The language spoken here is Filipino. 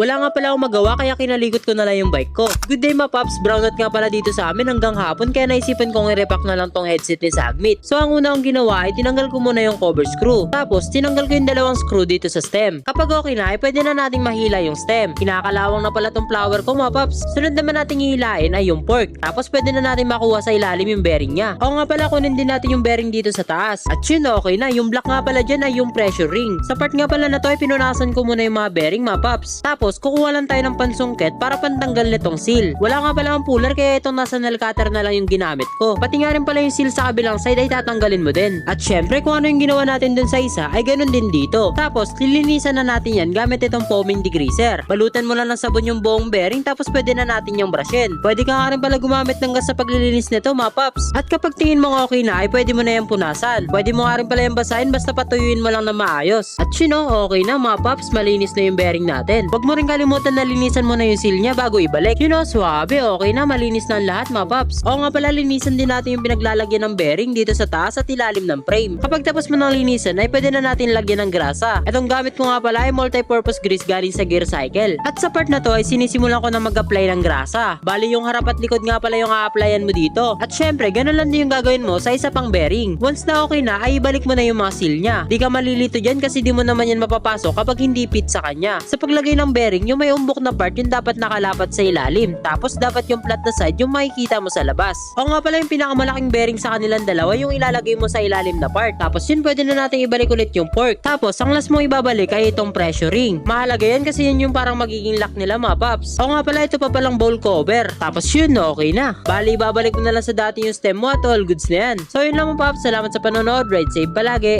Wala nga pala akong magawa kaya kinaligot ko na lang yung bike ko. Good day mga paps, brownout nga pala dito sa amin hanggang hapon kaya naisipan kong i-repack na lang tong headset ni Sagmit. So ang una kong ginawa ay tinanggal ko muna yung cover screw. Tapos tinanggal ko yung dalawang screw dito sa stem. Kapag okay na ay pwede na nating mahila yung stem. Kinakalawang na pala tong flower ko mga paps. Sunod naman nating hihilain ay yung fork. Tapos pwede na natin makuha sa ilalim yung bearing niya. O nga pala kunin din natin yung bearing dito sa taas. At yun okay na. Yung black nga pala dyan ay yung pressure ring. Sa part nga pala na to ay pinunasan ko muna yung mga bearing mga paps. Tapos kukuha lang tayo ng pansungket para pantanggal nitong seal. Wala nga pala ang puller kaya itong nasa nail cutter na lang yung ginamit ko. Pati nga rin pala yung seal sa kabilang side ay tatanggalin mo din. At syempre kung ano yung ginawa natin dun sa isa ay ganun din dito. Tapos lilinisan na natin yan gamit itong foaming degreaser. Balutan mo lang ng sabon yung buong bearing tapos pwede na natin yung brushin. Pwede ka nga rin pala gumamit ng gas sa paglilinis nito mga paps. At kapag tingin mo okay na ay pwede mo na yung punasan. Pwede mo nga rin pala yung basahin basta patuyuin mo lang na maayos. At yun oh, okay na mga paps, malinis na yung bearing natin. Huwag mo rin kalimutan na linisan mo na yung seal niya bago ibalik. Yun oh, swabe, okay na, malinis na lahat mga. Oo nga pala, linisan din natin yung pinaglalagyan ng bearing dito sa taas at ilalim ng frame. Kapag tapos mo ng linisan ay pwede na natin lagyan ng grasa. Itong gamit ko nga pala ay multi-purpose grease galing sa gear cycle. At sa part na to ay sinisimulan ko na mag-apply ng grasa. Bali yung harap at likod nga pala yung a-applyan mo dito. At syempre, ganun lang din yung gagawin mo sa isa pang bearing. Once na okay na, ay ibalik mo na yung mga seal niya. Di ka malilito dyan kasi di mo naman yan mapapasok kapag hindi fit sa kanya. Sa paglagay ng bearing, yung may umbok na part yung dapat nakalapat sa ilalim. Tapos dapat yung flat na side yung makikita mo sa labas. O nga pala yung pinakamalaking bearing sa kanilang dalawa yung ilalagay mo sa ilalim na part. Tapos yun pwede na natin ibalik ulit yung fork. Tapos ang last mong ibabalik ay itong pressure ring. Mahalaga yan kasi yun yung parang magiging lock nila mga paps. O nga pala ito pa palang bowl cover. Tapos yun okay na. Bali ibabalik mo na lang sa dati yung stem mo at all goods na yan. So yun lang mga paps. Salamat sa panonood. Ride safe palagi.